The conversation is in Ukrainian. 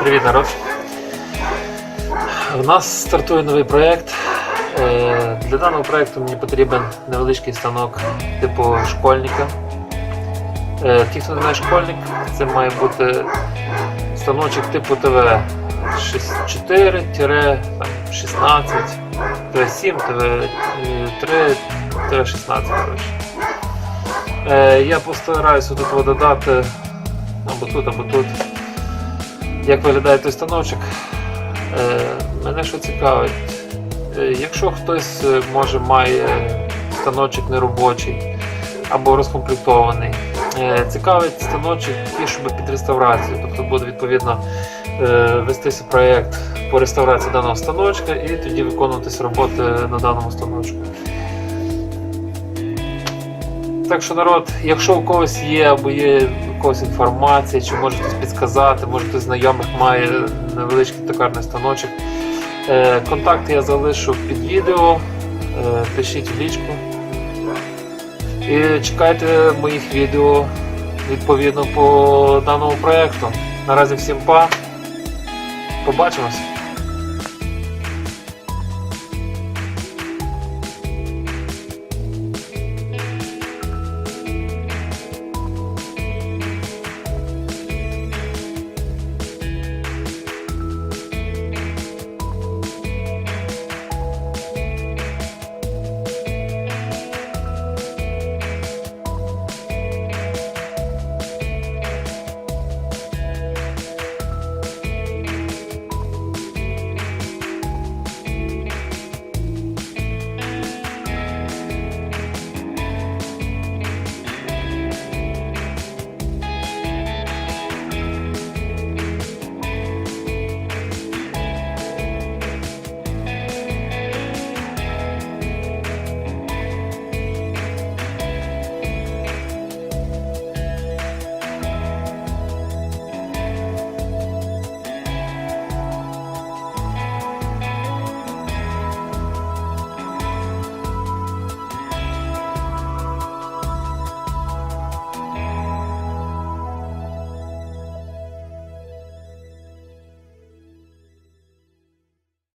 Привіт, народ! У нас стартує новий проєкт. Е, Для даного проєкту мені потрібен невеличкий станок типу школьника. Е, Ті, хто не знає школьник, це має бути станочок типу ТВ 4-16, ТВ7, ТВ3, ТВ16. Е, Я постараюся тут додати або тут, або тут. Як виглядає той станочок? Е, Мене що цікавить, е, якщо хтось е, може має станочок неробочий або розкомплектований, цікавить станочок такий, щоб під реставрацію, тобто буде відповідно вестися проєкт по реставрації даного станочка і тоді виконуватися роботи на даному станочку. Так що народ, якщо у когось є або є у когось інформація, чи може хтось підказати, може хтось знайомих має невеличкий токарний станочок. Е, контакти я залишу під відео, е, пишіть в лічку. І чекайте моїх відео відповідно по даному проєкту. Наразі всім па. Побачимось!